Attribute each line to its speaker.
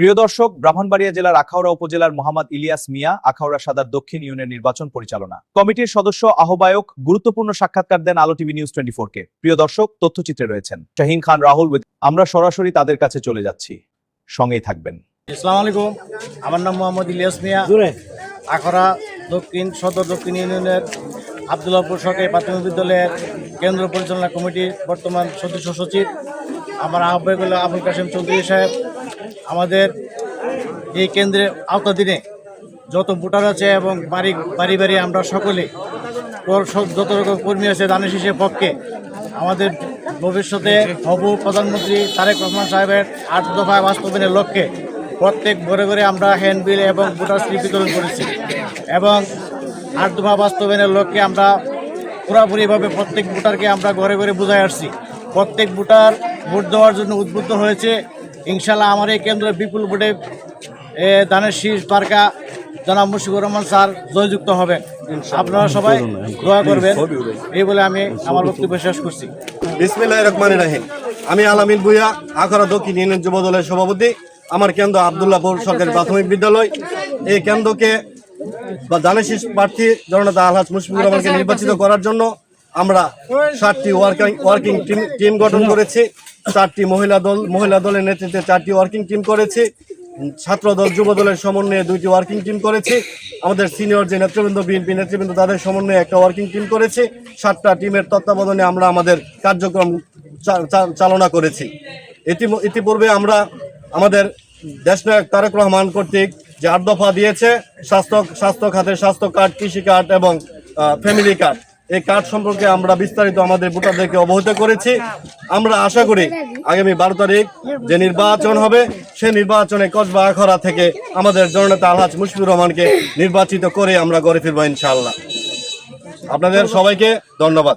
Speaker 1: প্রিয় দর্শক ব্রাহ্মণবাড়িয়া জেলার আখাউড়া উপজেলার মোহাম্মদ ইলিয়াস মিয়া আখাউড়া সাদার দক্ষিণ ইউনিয়ন নির্বাচন পরিচালনা। কমিটির সদস্য আহ্বায়ক গুরুত্বপূর্ণ সাক্ষাৎকার দেন আলো টিভি নিউজ টোয়েন্টি কে। প্রিয় দর্শক তথ্যচিত্রে রয়েছেন শাহিন খান রাহুল আমরা সরাসরি তাদের কাছে চলে যাচ্ছি। সঙ্গেই থাকবেন।
Speaker 2: আসসালামু আলাইকুম। আমার নাম মোহাম্মদ ইলিয়াস মিয়া। আখড়া দক্ষিণ সদর দক্ষিণ ইউনিয়নের আবদুল্লাহপুর সরকারি প্রাথমিক বিদ্যালয়ের কেন্দ্র পরিচালনা কমিটির বর্তমান সদস্য সচিব। আমার আহ্বায়ক হল আবুল কাশেম চৌধুরী সাহেব। আমাদের এই কেন্দ্রের আওতাধীনে যত ভোটার আছে এবং বাড়ি বাড়ি বাড়ি আমরা সকলে যত রকম কর্মী আছে দানের শীষের পক্ষে আমাদের ভবিষ্যতে হব প্রধানমন্ত্রী তারেক রহমান সাহেবের আট দফা বাস্তবায়নের লক্ষ্যে প্রত্যেক ঘরে ঘরে আমরা হ্যান্ডবিল এবং ভোটার স্লিপ বিতরণ করেছি। এবং আট দফা বাস্তবায়নের লক্ষ্যে আমরা পুরাপুরিভাবে প্রত্যেক ভোটারকে আমরা ঘরে ঘরে বুঝাই আসছি। প্রত্যেক ভোটার ভোট দেওয়ার জন্য উদ্বুদ্ধ হয়েছে। ইনশাল্লাহ আমার এই কেন্দ্রে বিপুল ভোটে এ, দানের শীষ বার্কা জনাব মুশিকুর রহমান স্যার জয়যুক্ত হবে আপনারা সবাই দোয়া করবেন। এই বলে আমি আমার বক্তব্য শেষ করছি।
Speaker 3: বিসমিল্লাহ রহমান রাহিম। আমি আলামিন ভুইয়া আখড়া দক্ষিণ ইউনিয়ন যুব দলের সভাপতি। আমার কেন্দ্র আবদুল্লাপুর সরকারি প্রাথমিক বিদ্যালয়। এই কেন্দ্রকে বা দানেশিস প্রার্থী জননেতা আলহাজ মুশফিকুর রহমানকে নির্বাচিত করার জন্য আমরা সাতটি ওয়ার্কিং ওয়ার্কিং টিম টিম গঠন করেছি। চারটি মহিলা দল, মহিলা দলের নেতৃত্বে চারটি ওয়ার্কিং টিম করেছি। ছাত্র দল, যুব দলের সমন্বয়ে দুইটি ওয়ার্কিং টিম করেছি। আমাদের সিনিয়র যে নেতৃবৃন্দ, বিএনপি নেতৃবৃন্দ, তাদের সমন্বয়ে একটা ওয়ার্কিং টিম করেছি। সাতটা টিমের তত্ত্বাবধানে আমরা আমাদের কার্যক্রম চালনা করেছি। ইতিপূর্বে আমরা আমাদের দেশনায়ক তারেক রহমান কর্তৃক যে আট দফা দিয়েছে, স্বাস্থ্য স্বাস্থ্য খাতের স্বাস্থ্য কার্ড, কৃষি কার্ড এবং ফ্যামিলি কার্ড এই কার্ড সম্পর্কে আমরা বিস্তারিত আমাদের ভোটারদেরকে অবহিত করেছি। আমরা আশা করি আগামী বারো তারিখ যে নির্বাচন হবে, সে নির্বাচনে কসবা আখড়া থেকে আমাদের জননেতা আলহাজ মুশফিকুর রহমানকে নির্বাচিত করে আমরা গড়ে ফিরবো ইনশাল্লাহ আপনাদের সবাইকে ধন্যবাদ।